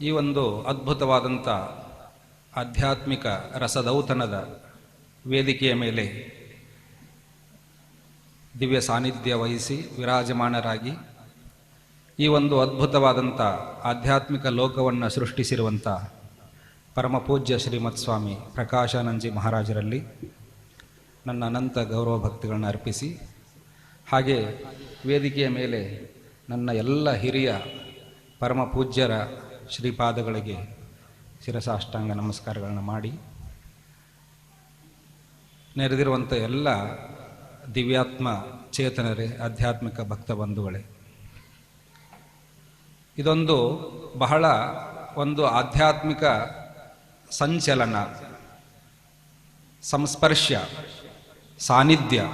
ಈ ಒಂದು ಅದ್ಭುತವಾದಂಥ ಆಧ್ಯಾತ್ಮಿಕ ರಸದೌತಣದ ವೇದಿಕೆಯ ಮೇಲೆ ದಿವ್ಯ ಸಾನ್ನಿಧ್ಯ ವಹಿಸಿ ವಿರಾಜಮಾನರಾಗಿ ಈ ಒಂದು ಅದ್ಭುತವಾದಂಥ ಆಧ್ಯಾತ್ಮಿಕ ಲೋಕವನ್ನು ಸೃಷ್ಟಿಸಿರುವಂಥ ಪರಮ ಪೂಜ್ಯ ಶ್ರೀಮತ್ ಸ್ವಾಮಿ ಪ್ರಕಾಶಾನಂದಜಿ ಮಹಾರಾಜರಲ್ಲಿ ನನ್ನ ಅನಂತ ಗೌರವ ಭಕ್ತಿಗಳನ್ನು ಅರ್ಪಿಸಿ, ಹಾಗೆ ವೇದಿಕೆಯ ಮೇಲೆ ನನ್ನ ಎಲ್ಲ ಹಿರಿಯ ಪರಮ ಪೂಜ್ಯರ ಶ್ರೀಪಾದಗಳಿಗೆ ಶಿರಸಾಷ್ಟಾಂಗ ನಮಸ್ಕಾರಗಳನ್ನು ಮಾಡಿ. ನೆರೆದಿರುವಂಥ ಎಲ್ಲ ದಿವ್ಯಾತ್ಮ ಚೇತನರೇ, ಆಧ್ಯಾತ್ಮಿಕ ಭಕ್ತ ಬಂಧುಗಳೇ, ಇದೊಂದು ಬಹಳ ಒಂದು ಆಧ್ಯಾತ್ಮಿಕ ಸಂಚಲನ, ಸಂಸ್ಪರ್ಶ, ಸಾನ್ನಿಧ್ಯ,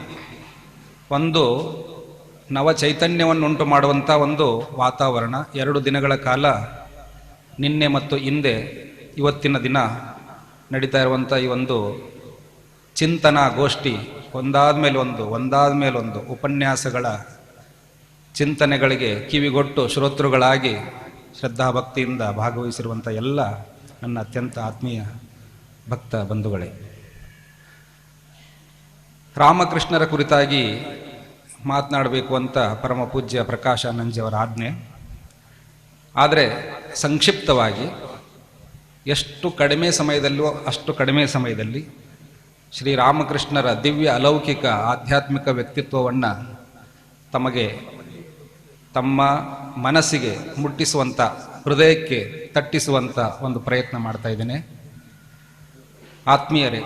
ಒಂದು ನವ ಚೈತನ್ಯವನ್ನುಂಟು ಮಾಡುವಂಥ ಒಂದು ವಾತಾವರಣ. ಎರಡು ದಿನಗಳ ಕಾಲ ನಿನ್ನೆ ಮತ್ತು ಹಿಂದೆ ಇವತ್ತಿನ ದಿನ ನಡೀತಾ ಇರುವಂಥ ಈ ಒಂದು ಚಿಂತನಾ ಗೋಷ್ಠಿ ಒಂದಾದ ಮೇಲೆ ಒಂದು ಒಂದಾದ ಮೇಲೆ ಒಂದು ಉಪನ್ಯಾಸಗಳ ಚಿಂತನೆಗಳಿಗೆ ಕಿವಿಗೊಟ್ಟು ಶ್ರೋತೃಗಳಾಗಿ ಶ್ರದ್ಧಾಭಕ್ತಿಯಿಂದ ಭಾಗವಹಿಸಿರುವಂಥ ಎಲ್ಲ ನನ್ನ ಅತ್ಯಂತ ಆತ್ಮೀಯ ಭಕ್ತ ಬಂಧುಗಳೇ. ರಾಮಕೃಷ್ಣರ ಕುರಿತಾಗಿ ಮಾತನಾಡಬೇಕು ಅಂತ ಪರಮ ಪೂಜ್ಯ ಪ್ರಕಾಶಾನಂಜಿಯವರ ಆಜ್ಞೆ. ಆದರೆ ಸಂಕ್ಷಿಪ್ತವಾಗಿ, ಎಷ್ಟು ಕಡಿಮೆ ಸಮಯದಲ್ಲೂ ಅಷ್ಟು ಕಡಿಮೆ ಸಮಯದಲ್ಲಿ ಶ್ರೀರಾಮಕೃಷ್ಣರ ದಿವ್ಯ ಅಲೌಕಿಕ ಆಧ್ಯಾತ್ಮಿಕ ವ್ಯಕ್ತಿತ್ವವನ್ನು ತಮಗೆ ತಮ್ಮ ಮನಸ್ಸಿಗೆ ಮುಟ್ಟಿಸುವಂಥ ಹೃದಯಕ್ಕೆ ತಟ್ಟಿಸುವಂಥ ಒಂದು ಪ್ರಯತ್ನ ಮಾಡ್ತಾ ಇದ್ದೇನೆ. ಆತ್ಮೀಯರೇ,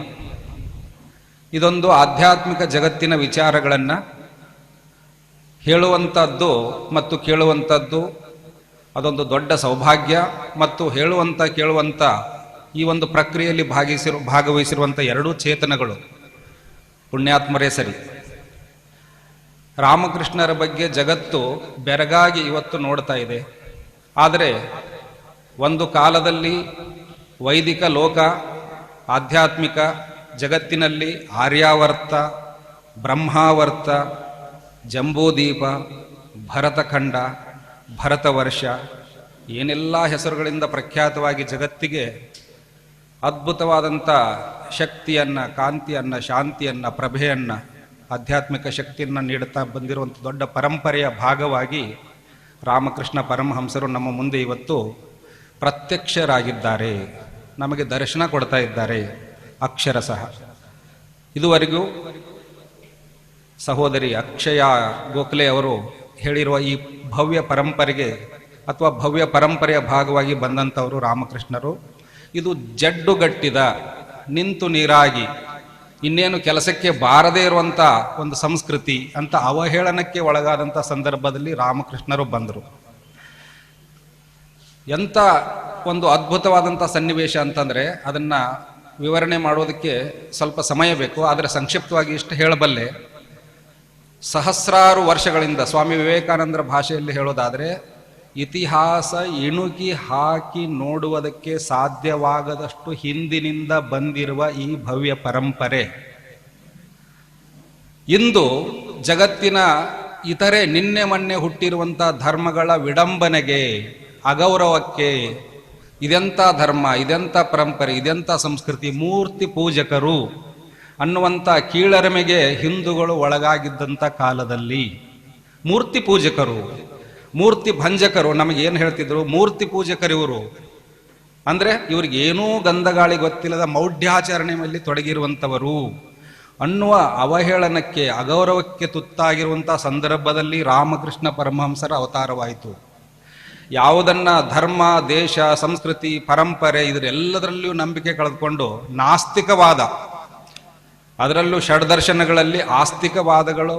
ಇದೊಂದು ಆಧ್ಯಾತ್ಮಿಕ ಜಗತ್ತಿನ ವಿಚಾರಗಳನ್ನು ಹೇಳುವಂಥದ್ದು ಮತ್ತು ಕೇಳುವಂಥದ್ದು ಅದೊಂದು ದೊಡ್ಡ ಸೌಭಾಗ್ಯ ಮತ್ತು ಹೇಳುವಂಥ ಕೇಳುವಂಥ ಈ ಒಂದು ಪ್ರಕ್ರಿಯೆಯಲ್ಲಿ ಭಾಗಿಸಿರು ಭಾಗವಹಿಸಿರುವಂಥ ಎರಡೂ ಚೇತನಗಳು. ಪುಣ್ಯಾತ್ಮರೇ ಸರಿ. ರಾಮಕೃಷ್ಣರ ಬಗ್ಗೆ ಜಗತ್ತು ಬೆರಗಾಗಿ ಇವತ್ತು ನೋಡ್ತಾ ಇದೆ. ಆದರೆ ಒಂದು ಕಾಲದಲ್ಲಿ ವೈದಿಕ ಲೋಕ, ಆಧ್ಯಾತ್ಮಿಕ ಜಗತ್ತಿನಲ್ಲಿ ಆರ್ಯಾವರ್ತ, ಬ್ರಹ್ಮಾವರ್ತ, ಜಂಬೂದೀಪ, ಭರತಖಂಡ ಭರತವರ್ಷ ಏನೆಲ್ಲ ಹೆಸರುಗಳಿಂದ ಪ್ರಖ್ಯಾತವಾಗಿ ಜಗತ್ತಿಗೆ ಅದ್ಭುತವಾದಂಥ ಶಕ್ತಿಯನ್ನು, ಕಾಂತಿಯನ್ನು, ಶಾಂತಿಯನ್ನು, ಪ್ರಭೆಯನ್ನು, ಆಧ್ಯಾತ್ಮಿಕ ಶಕ್ತಿಯನ್ನು ನೀಡುತ್ತಾ ಬಂದಿರುವಂಥ ದೊಡ್ಡ ಪರಂಪರೆಯ ಭಾಗವಾಗಿ ರಾಮಕೃಷ್ಣ ಪರಮಹಂಸರು ನಮ್ಮ ಮುಂದೆ ಇವತ್ತು ಪ್ರತ್ಯಕ್ಷರಾಗಿದ್ದಾರೆ. ನಮಗೆ ದರ್ಶನ ಕೊಡ್ತಾ ಇದ್ದಾರೆ ಅಕ್ಷರಶಃ ಇದುವರೆಗೂ ಸಹೋದರಿ ಅಕ್ಷಯ ಗೋಖಲೆ ಅವರು ಹೇಳಿರುವ ಈ ಭವ್ಯ ಪರಂಪರೆಗೆ ಅಥವಾ ಭವ್ಯ ಪರಂಪರೆಯ ಭಾಗವಾಗಿ ಬಂದಂಥವರು ರಾಮಕೃಷ್ಣರು. ಇದು ಜಡ್ಡುಗಟ್ಟಿದ, ನಿಂತು ನೀರಾಗಿ, ಇನ್ನೇನು ಕೆಲಸಕ್ಕೆ ಬಾರದೇ ಇರುವಂಥ ಒಂದು ಸಂಸ್ಕೃತಿ ಅಂತ ಅವಹೇಳನಕ್ಕೆ ಒಳಗಾದಂಥ ಸಂದರ್ಭದಲ್ಲಿ ರಾಮಕೃಷ್ಣರು ಬಂದರು. ಎಂಥ ಒಂದು ಅದ್ಭುತವಾದಂಥ ಸನ್ನಿವೇಶ ಅಂತಂದರೆ, ಅದನ್ನು ವಿವರಣೆ ಮಾಡೋದಕ್ಕೆ ಸ್ವಲ್ಪ ಸಮಯ ಬೇಕು, ಆದರೆ ಸಂಕ್ಷಿಪ್ತವಾಗಿ ಇಷ್ಟು ಹೇಳಬಲ್ಲೆ. ಸಹಸ್ರಾರು ವರ್ಷಗಳಿಂದ, ಸ್ವಾಮಿ ವಿವೇಕಾನಂದರ ಭಾಷೆಯಲ್ಲಿ ಹೇಳೋದಾದರೆ, ಇತಿಹಾಸ ಇಣುಕಿ ಹಾಕಿ ನೋಡುವುದಕ್ಕೆ ಸಾಧ್ಯವಾಗದಷ್ಟು ಹಿಂದಿನಿಂದ ಬಂದಿರುವ ಈ ಭವ್ಯ ಪರಂಪರೆ. ಇಂದು ಜಗತ್ತಿನ ಇತರೆ ನಿನ್ನೆ ಮೊನ್ನೆ ಹುಟ್ಟಿರುವಂಥ ಧರ್ಮಗಳ ವಿಡಂಬನೆಗೆ, ಅಗೌರವಕ್ಕೆ ಇದೆಂಥ ಧರ್ಮ, ಇದೆಂಥ ಪರಂಪರೆ, ಇದೆಂಥ ಸಂಸ್ಕೃತಿ, ಮೂರ್ತಿ ಪೂಜಕರು ಅನ್ನುವಂಥ ಕೀಳರಿಮೆಗೆ ಹಿಂದೂಗಳು ಒಳಗಾಗಿದ್ದಂಥ ಕಾಲದಲ್ಲಿ ಮೂರ್ತಿ ಪೂಜಕರು, ಮೂರ್ತಿ ಭಂಜಕರು, ನಮಗೆ ಏನು ಹೇಳ್ತಿದ್ರು? ಮೂರ್ತಿ ಪೂಜಕರಿವರು ಅಂದರೆ ಇವ್ರಿಗೇನೂ ಗಂಧಗಾಳಿ ಗೊತ್ತಿಲ್ಲದ ಮೌಢ್ಯಾಚರಣೆಯಲ್ಲಿ ತೊಡಗಿರುವಂಥವರು. ಅನ್ನುವ ಅವಹೇಳನಕ್ಕೆ, ಅಗೌರವಕ್ಕೆ ತುತ್ತಾಗಿರುವಂಥ ಸಂದರ್ಭದಲ್ಲಿ ರಾಮಕೃಷ್ಣ ಪರಮಹಂಸರ ಅವತಾರವಾಯಿತು. ಯಾವುದನ್ನ ಧರ್ಮ, ದೇಶ, ಸಂಸ್ಕೃತಿ, ಪರಂಪರೆ, ಇದರೆಲ್ಲದರಲ್ಲಿಯೂ ನಂಬಿಕೆ ಕಳೆದುಕೊಂಡು ನಾಸ್ತಿಕವಾದ ಅದರಲ್ಲೂ ಷಡ್ದರ್ಶನಗಳಲ್ಲಿ ಆಸ್ತಿಕವಾದಗಳು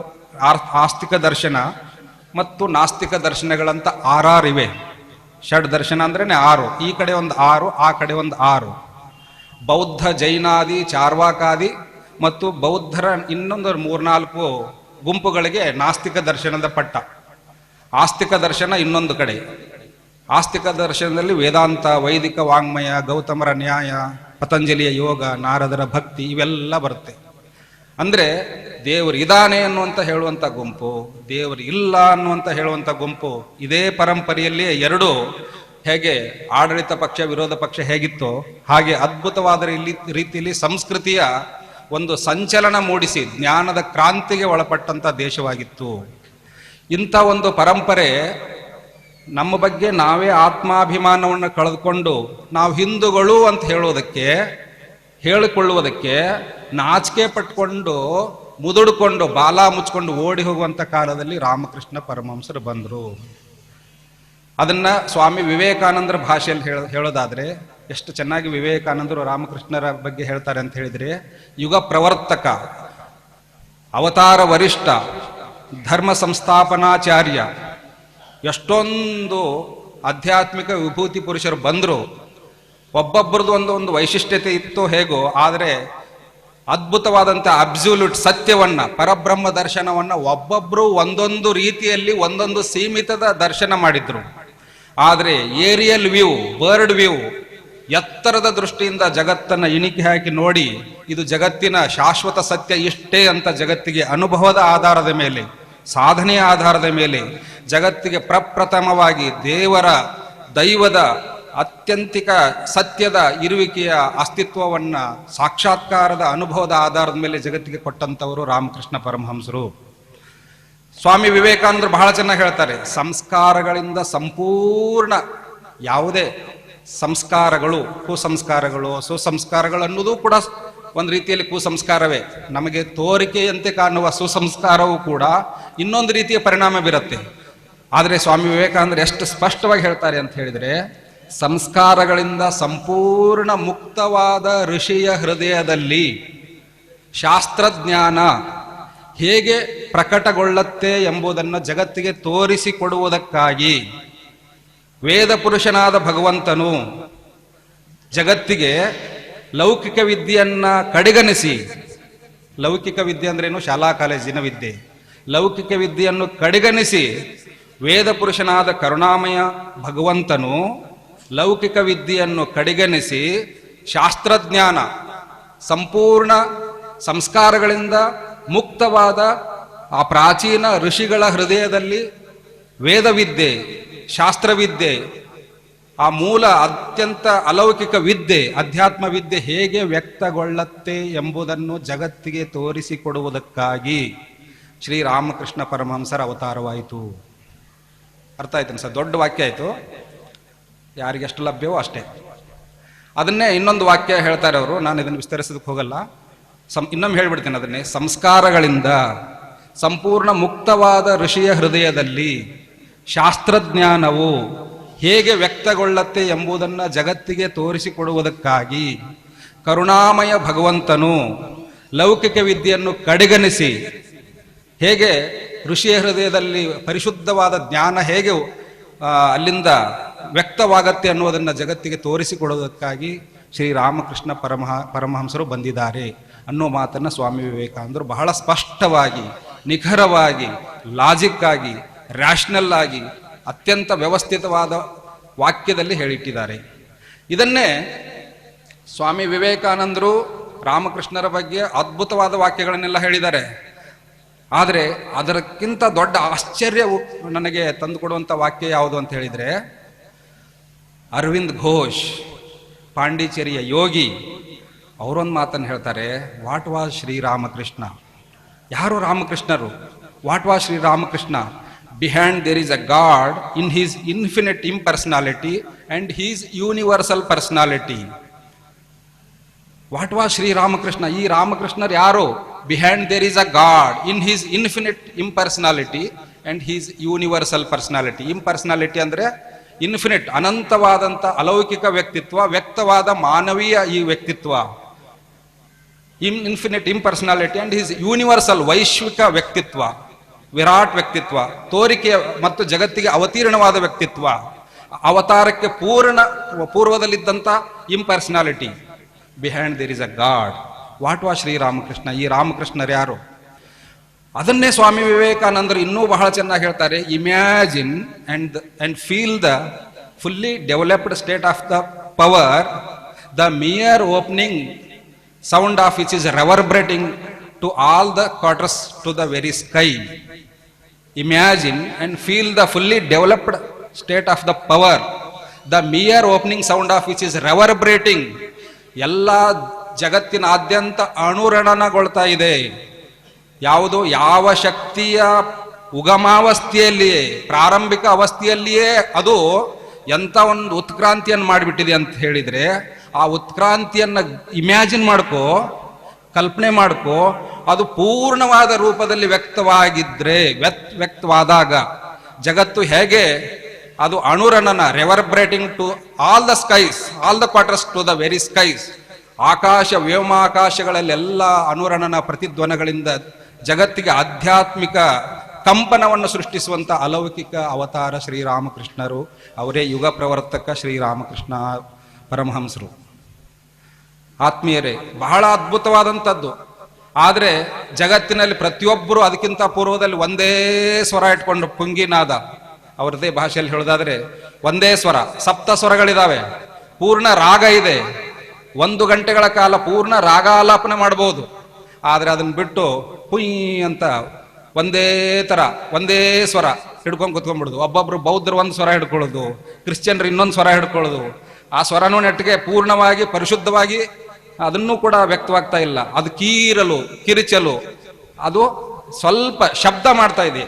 ಆಸ್ತಿಕ ದರ್ಶನ ಮತ್ತು ನಾಸ್ತಿಕ ದರ್ಶನಗಳಂತ ಆರಾರಿವೆ ಷಡ್ ದರ್ಶನ ಅಂದ್ರೇನೆ ಆರು. ಈ ಕಡೆ ಒಂದು ಆರು, ಆ ಕಡೆ ಒಂದು ಆರು. ಬೌದ್ಧ ಜೈನಾದಿ, ಚಾರ್ವಾಕಾದಿ ಮತ್ತು ಬೌದ್ಧರ ಇನ್ನೊಂದು ಮೂರ್ನಾಲ್ಕು ಗುಂಪುಗಳಿಗೆ ನಾಸ್ತಿಕ ದರ್ಶನದ ಪಟ್ಟ. ಆಸ್ತಿಕ ದರ್ಶನ ಇನ್ನೊಂದು ಕಡೆ. ಆಸ್ತಿಕ ದರ್ಶನದಲ್ಲಿ ವೇದಾಂತ, ವೈದಿಕ ವಾಂಗ್ಮಯ, ಗೌತಮರ ನ್ಯಾಯ, ಪತಂಜಲಿಯ ಯೋಗ, ನಾರದರ ಭಕ್ತಿ ಇವೆಲ್ಲ ಬರುತ್ತೆ. ಅಂದ್ರೆ ದೇವರು ಇದಾನೆ ಅನ್ನುವಂತ ಹೇಳುವಂತ ಗುಂಪು, ದೇವರು ಇಲ್ಲ ಅನ್ನುವಂತ ಹೇಳುವಂತ ಗುಂಪು, ಇದೇ ಪರಂಪರೆಯಲ್ಲಿ ಎರಡು ಹೇಗೆ ಆಡಳಿತ ಪಕ್ಷ, ವಿರೋಧ ಪಕ್ಷ ಹೇಗಿತ್ತೋ ಹಾಗೆ ಅದ್ಭುತವಾದ ರೀತಿಯಲ್ಲಿ ಸಂಸ್ಕೃತಿಯ ಒಂದು ಸಂಚಲನ ಮೂಡಿಸಿ ಜ್ಞಾನದ ಕ್ರಾಂತಿಗೆ ಒಳಪಟ್ಟಂತ ದೇಶವಾಗಿತ್ತು. ಇಂಥ ಒಂದು ಪರಂಪರೆ ನಮ್ಮ ಬಗ್ಗೆ ನಾವೇ ಆತ್ಮಾಭಿಮಾನವನ್ನು ಕಳೆದುಕೊಂಡು ನಾವು ಹಿಂದೂಗಳು ಅಂತ ಹೇಳೋದಕ್ಕೆ ಹೇಳಿಕೊಳ್ಳುವುದಕ್ಕೆ ನಾಚಿಕೆ ಪಟ್ಕೊಂಡು ಮುದುಡ್ಕೊಂಡು ಬಾಲ ಮುಚ್ಕೊಂಡು ಓಡಿ ಹೋಗುವಂಥ ಕಾಲದಲ್ಲಿ ರಾಮಕೃಷ್ಣ ಪರಮಹಂಸರು ಬಂದರು. ಅದನ್ನ ಸ್ವಾಮಿ ವಿವೇಕಾನಂದರ ಭಾಷೆಯಲ್ಲಿ ಹೇಳ, ಹೇಳೋದಾದ್ರೆ ಎಷ್ಟು ಚೆನ್ನಾಗಿ ವಿವೇಕಾನಂದರು ರಾಮಕೃಷ್ಣರ ಬಗ್ಗೆ ಹೇಳ್ತಾರೆ ಅಂತ ಹೇಳಿದ್ರೆ, ಯುಗ ಪ್ರವರ್ತಕ, ಅವತಾರ ವರಿಷ್ಠ, ಧರ್ಮ ಸಂಸ್ಥಾಪನಾಚಾರ್ಯ, ಎಷ್ಟೊಂದು ಆಧ್ಯಾತ್ಮಿಕ ವಿಭೂತಿ ಪುರುಷರು ಬಂದರು. ಒಬ್ಬೊಬ್ಬರದ್ದು ಒಂದು ಒಂದು ವೈಶಿಷ್ಟ್ಯತೆ ಇತ್ತು ಹೇಗೋ, ಆದರೆ ಅದ್ಭುತವಾದಂಥ ಅಬ್ಸಲ್ಯೂಟ್ ಸತ್ಯವನ್ನ, ಪರಬ್ರಹ್ಮ ದರ್ಶನವನ್ನ ಒಬ್ಬೊಬ್ಬರು ಒಂದೊಂದು ರೀತಿಯಲ್ಲಿ ಒಂದೊಂದು ಸೀಮಿತದ ದರ್ಶನ ಮಾಡಿದ್ರು. ಆದರೆ ಏರಿಯಲ್ ವ್ಯೂ ಬರ್ಡ್ ವ್ಯೂ, ಎತ್ತರದ ದೃಷ್ಟಿಯಿಂದ ಜಗತ್ತನ್ನ ಇಣಿಕೆ ಹಾಕಿ ನೋಡಿ, ಇದು ಜಗತ್ತಿನ ಶಾಶ್ವತ ಸತ್ಯ ಇಷ್ಟೇ ಅಂತ ಜಗತ್ತಿಗೆ ಅನುಭವದ ಆಧಾರದ ಮೇಲೆ, ಸಾಧನೆಯ ಆಧಾರದ ಮೇಲೆ, ಜಗತ್ತಿಗೆ ಪ್ರಪ್ರಥಮವಾಗಿ ದೇವರ ದೈವದ ಅತ್ಯಂತಿಕ ಸತ್ಯದ ಇರುವಿಕೆಯ ಅಸ್ತಿತ್ವವನ್ನ ಸಾಕ್ಷಾತ್ಕಾರದ ಅನುಭವದ ಆಧಾರದ ಮೇಲೆ ಜಗತ್ತಿಗೆ ಕೊಟ್ಟಂತವರು ರಾಮಕೃಷ್ಣ ಪರಮಹಂಸರು. ಸ್ವಾಮಿ ವಿವೇಕಾನಂದರು ಬಹಳ ಚೆನ್ನಾಗಿ ಹೇಳ್ತಾರೆ, ಸಂಸ್ಕಾರಗಳಿಂದ ಸಂಪೂರ್ಣ ಯಾವುದೇ ಸಂಸ್ಕಾರಗಳು, ಕುಸಂಸ್ಕಾರಗಳು, ಸುಸಂಸ್ಕಾರಗಳು ಅನ್ನೋದು ಕೂಡ ಒಂದು ರೀತಿಯಲ್ಲಿ ಕುಸಂಸ್ಕಾರವೇ. ನಮಗೆ ತೋರಿಕೆಯಂತೆ ಕಾಣುವ ಸುಸಂಸ್ಕಾರವೂ ಕೂಡ ಇನ್ನೊಂದು ರೀತಿಯ ಪರಿಣಾಮ ಬೀರುತ್ತೆ. ಆದರೆ ಸ್ವಾಮಿ ವಿವೇಕಾನಂದರು ಎಷ್ಟು ಸ್ಪಷ್ಟವಾಗಿ ಹೇಳ್ತಾರೆ ಅಂತ ಹೇಳಿದ್ರೆ ಸಂಸ್ಕಾರಗಳಿಂದ ಸಂಪೂರ್ಣ ಮುಕ್ತವಾದ ಋಷಿಯ ಹೃದಯದಲ್ಲಿ ಶಾಸ್ತ್ರಜ್ಞಾನ ಹೇಗೆ ಪ್ರಕಟಗೊಳ್ಳುತ್ತೆ ಎಂಬುದನ್ನು ಜಗತ್ತಿಗೆ ತೋರಿಸಿಕೊಡುವುದಕ್ಕಾಗಿ ವೇದ ಪುರುಷನಾದ ಭಗವಂತನು ಜಗತ್ತಿಗೆ ಲೌಕಿಕ ವಿದ್ಯೆಯನ್ನು ಕಡೆಗಣಿಸಿ, ಲೌಕಿಕ ವಿದ್ಯೆ ಅಂದ್ರೇನು ಶಾಲಾ ಕಾಲೇಜಿನ ವಿದ್ಯೆ. ಲೌಕಿಕ ವಿದ್ಯೆಯನ್ನು ಕಡೆಗಣಿಸಿ ವೇದ ಪುರುಷನಾದ ಕರುಣಾಮಯ ಭಗವಂತನು ಲೌಕಿಕ ವಿದ್ಯೆಯನ್ನು ಕಡೆಗಣಿಸಿ ಶಾಸ್ತ್ರಜ್ಞಾನ, ಸಂಪೂರ್ಣ ಸಂಸ್ಕಾರಗಳಿಂದ ಮುಕ್ತವಾದ ಆ ಪ್ರಾಚೀನ ಋಷಿಗಳ ಹೃದಯದಲ್ಲಿ ವೇದವಿದ್ಯೆ, ಶಾಸ್ತ್ರವಿದ್ಯೆ, ಆ ಮೂಲ ಅತ್ಯಂತ ಅಲೌಕಿಕ ವಿದ್ಯೆ ಅಧ್ಯಾತ್ಮ ವಿದ್ಯೆ ಹೇಗೆ ವ್ಯಕ್ತಗೊಳ್ಳುತ್ತೆ ಎಂಬುದನ್ನು ಜಗತ್ತಿಗೆ ತೋರಿಸಿಕೊಡುವುದಕ್ಕಾಗಿ ಶ್ರೀರಾಮಕೃಷ್ಣ ಪರಮಹಂಸರ ಅವತಾರವಾಯಿತು. ಅರ್ಥ ಆಯ್ತು ಸರ್? ದೊಡ್ಡ ವಾಕ್ಯ ಆಯಿತು. ಯಾರಿಗೆ ಎಷ್ಟು ಲಭ್ಯವೋ ಅಷ್ಟೇ. ಅದನ್ನೇ ಇನ್ನೊಂದು ವಾಕ್ಯ ಹೇಳ್ತಾರೆ ಅವರು, ನಾನು ಇದನ್ನು ವಿಸ್ತರಿಸೋದಕ್ಕೆ ಹೋಗಲ್ಲ. ಸಂ, ಇನ್ನೊಮ್ಮೆ ಹೇಳ್ಬಿಡ್ತೀನಿ ಅದನ್ನೇ. ಸಂಸ್ಕಾರಗಳಿಂದ ಸಂಪೂರ್ಣ ಮುಕ್ತವಾದ ಋಷಿಯ ಹೃದಯದಲ್ಲಿ ಶಾಸ್ತ್ರಜ್ಞಾನವು ಹೇಗೆ ವ್ಯಕ್ತಗೊಳ್ಳತ್ತೆ ಎಂಬುದನ್ನು ಜಗತ್ತಿಗೆ ತೋರಿಸಿಕೊಡುವುದಕ್ಕಾಗಿ ಕರುಣಾಮಯ ಭಗವಂತನು ಲೌಕಿಕ ವಿದ್ಯೆಯನ್ನು ಕಡೆಗಣಿಸಿ ಹೇಗೆ ಋಷಿಯ ಹೃದಯದಲ್ಲಿ ಪರಿಶುದ್ಧವಾದ ಜ್ಞಾನ ಹೇಗೆ ಅಲ್ಲಿಂದ ವ್ಯಕ್ತವಾಗತ್ತೆ ಅನ್ನೋದನ್ನು ಜಗತ್ತಿಗೆ ತೋರಿಸಿಕೊಡೋದಕ್ಕಾಗಿ ಶ್ರೀರಾಮಕೃಷ್ಣ ಪರಮಹ, ಪರಮಹಂಸರು ಬಂದಿದ್ದಾರೆ ಅನ್ನೋ ಮಾತನ್ನು ಸ್ವಾಮಿ ವಿವೇಕಾನಂದರು ಬಹಳ ಸ್ಪಷ್ಟವಾಗಿ, ನಿಖರವಾಗಿ ಲಾಜಿಕ್ ಆಗಿ ರ್ಯಾಷನಲ್ ಆಗಿ ಅತ್ಯಂತ ವ್ಯವಸ್ಥಿತವಾದ ವಾಕ್ಯದಲ್ಲಿ ಹೇಳಿಟ್ಟಿದ್ದಾರೆ. ಇದನ್ನೇ ಸ್ವಾಮಿ ವಿವೇಕಾನಂದರು ರಾಮಕೃಷ್ಣರ ಬಗ್ಗೆ ಅದ್ಭುತವಾದ ವಾಕ್ಯಗಳನ್ನೆಲ್ಲ ಹೇಳಿದ್ದಾರೆ. ಆದರೆ ಅದಕ್ಕಿಂತ ದೊಡ್ಡ ಆಶ್ಚರ್ಯವು ನನಗೆ ತಂದುಕೊಡುವಂಥ ವಾಕ್ಯ ಯಾವುದು ಅಂತ ಹೇಳಿದರೆ ಅರವಿಂದ್ ಘೋಷ್, ಪಾಂಡಿಚೇರಿಯ ಯೋಗಿ, ಅವರೊಂದು ಮಾತನ್ನು ಹೇಳ್ತಾರೆ, ವಾಟ್ ವಾಸ್ ಶ್ರೀರಾಮಕೃಷ್ಣ ಯಾರು ರಾಮಕೃಷ್ಣರು? What was Sriramakrishna behind there is a God in his infinite impersonality and his universal personality. What was Shri Ramakrishna? ಈ ರಾಮಕೃಷ್ಣರು ಯಾರು? Behind there is a God in his infinite impersonality and his universal personality. ಇಂಪರ್ಸನಾಲಿಟಿ ಅಂದ್ರೆ infinite ಅನಂತವಾದಂಥ ಅಲೌಕಿಕ ವ್ಯಕ್ತಿತ್ವ, ವ್ಯಕ್ತವಾದ ಮಾನವೀಯ ಈ ವ್ಯಕ್ತಿತ್ವ. In infinite impersonality and his universal ವೈಶ್ವಿಕ ವ್ಯಕ್ತಿತ್ವ, ವಿರಾಟ್ ವ್ಯಕ್ತಿತ್ವ, ತೋರಿಕೆಯ ಮತ್ತು ಜಗತ್ತಿಗೆ ಅವತೀರ್ಣವಾದ ವ್ಯಕ್ತಿತ್ವ, ಅವತಾರಕ್ಕೆ ಪೂರ್ಣ, ಪೂರ್ವದಲ್ಲಿದ್ದಂಥ impersonality behind there is a God what was Sriramakrishna ಈ ರಾಮಕೃಷ್ಣರು ಯಾರು? ಅದನ್ನೇ ಸ್ವಾಮಿ ವಿವೇಕಾನಂದರು ಇನ್ನೂ ಬಹಳ ಚೆನ್ನಾಗಿ ಹೇಳ್ತಾರೆ imagine and and feel the fully developed state of the power the mere opening sound of which is reverberating to all the quarters to the very sky imagine and feel the fully developed state of the power the mere opening sound of which is reverberating ಎಲ್ಲ ಜಗತ್ತಿನಾದ್ಯಂತ ಅಣುರಣನಗೊಳ್ತಾ ಇದೆ. ಯಾವುದು ಯಾವ ಶಕ್ತಿಯ ಉಗಮಾವಸ್ಥೆಯಲ್ಲಿಯೇ, ಪ್ರಾರಂಭಿಕ ಅವಸ್ಥೆಯಲ್ಲಿಯೇ ಅದು ಎಂತ ಒಂದು ಉತ್ಕ್ರಾಂತಿಯನ್ನು ಮಾಡಿಬಿಟ್ಟಿದೆ ಅಂತ ಹೇಳಿದ್ರೆ, ಆ ಉತ್ಕ್ರಾಂತಿಯನ್ನ ಇಮ್ಯಾಜಿನ್ ಮಾಡ್ಕೋ, ಕಲ್ಪನೆ ಮಾಡ್ಕೋ, ಅದು ಪೂರ್ಣವಾದ ರೂಪದಲ್ಲಿ ವ್ಯಕ್ತವಾಗಿದ್ರೆ ವ್ಯಕ್ತ ವ್ಯಕ್ತವಾದಾಗ ಜಗತ್ತು ಹೇಗೆ, ಅದು ಅಣುರಣನ reverberating to all the skies all the quarters to the very skies ಆಕಾಶ, ವ್ಯೋಮಾಕಾಶಗಳಲ್ಲೆಲ್ಲ ಅನುರಣನ ಪ್ರತಿಧ್ವನಗಳಿಂದ ಜಗತ್ತಿಗೆ ಆಧ್ಯಾತ್ಮಿಕ ಕಂಪನವನ್ನು ಸೃಷ್ಟಿಸುವಂಥ ಅಲೌಕಿಕ ಅವತಾರ ಶ್ರೀರಾಮಕೃಷ್ಣರು. ಅವರೇ ಯುಗ ಪ್ರವರ್ತಕ ಶ್ರೀರಾಮಕೃಷ್ಣ ಪರಮಹಂಸರು. ಆತ್ಮೀಯರೇ, ಬಹಳ ಅದ್ಭುತವಾದಂಥದ್ದು. ಆದರೆ ಜಗತ್ತಿನಲ್ಲಿ ಪ್ರತಿಯೊಬ್ಬರು ಅದಕ್ಕಿಂತ ಪೂರ್ವದಲ್ಲಿ ಒಂದೇ ಸ್ವರ ಇಟ್ಕೊಂಡು ಪುಂಗಿನಾದ ಅವರದೇ ಭಾಷೆಯಲ್ಲಿ ಹೇಳೋದಾದರೆ ಒಂದೇ ಸ್ವರ, ಸಪ್ತ ಸ್ವರಗಳಿದ್ದಾವೆ ಪೂರ್ಣ ರಾಗ ಇದೆ. ಒಂದು ಗಂಟೆಗಳ ಕಾಲ ಪೂರ್ಣ ರಾಗಾಲಾಪನೆ ಮಾಡಬಹುದು ಆದರೆ ಅದನ್ನು ಬಿಟ್ಟು ಹುಯ್ ಅಂತ ಒಂದೇ ತರ, ಒಂದೇ ಸ್ವರ ಹಿಡ್ಕೊಂಡು ಕುತ್ಕೊಂಡ್ಬಿಡುದು. ಒಬ್ಬೊಬ್ರು ಬೌದ್ಧರು ಒಂದು ಸ್ವರ ಹಿಡ್ಕೊಳ್ಳೋದು, ಕ್ರಿಶ್ಚಿಯನ್ರು ಇನ್ನೊಂದು ಸ್ವರ ಹಿಡ್ಕೊಳ್ಳೋದು. ಆ ಸ್ವರನೂ ನೆಟ್ಟಿಗೆ ಪೂರ್ಣವಾಗಿ, ಪರಿಶುದ್ಧವಾಗಿ ಅದನ್ನೂ ಕೂಡ ವ್ಯಕ್ತವಾಗ್ತಾ ಇಲ್ಲ. ಅದು ಕೀರಲು, ಕಿರಿಚಲು, ಅದು ಸ್ವಲ್ಪ ಶಬ್ದ ಮಾಡ್ತಾ ಇದೆ.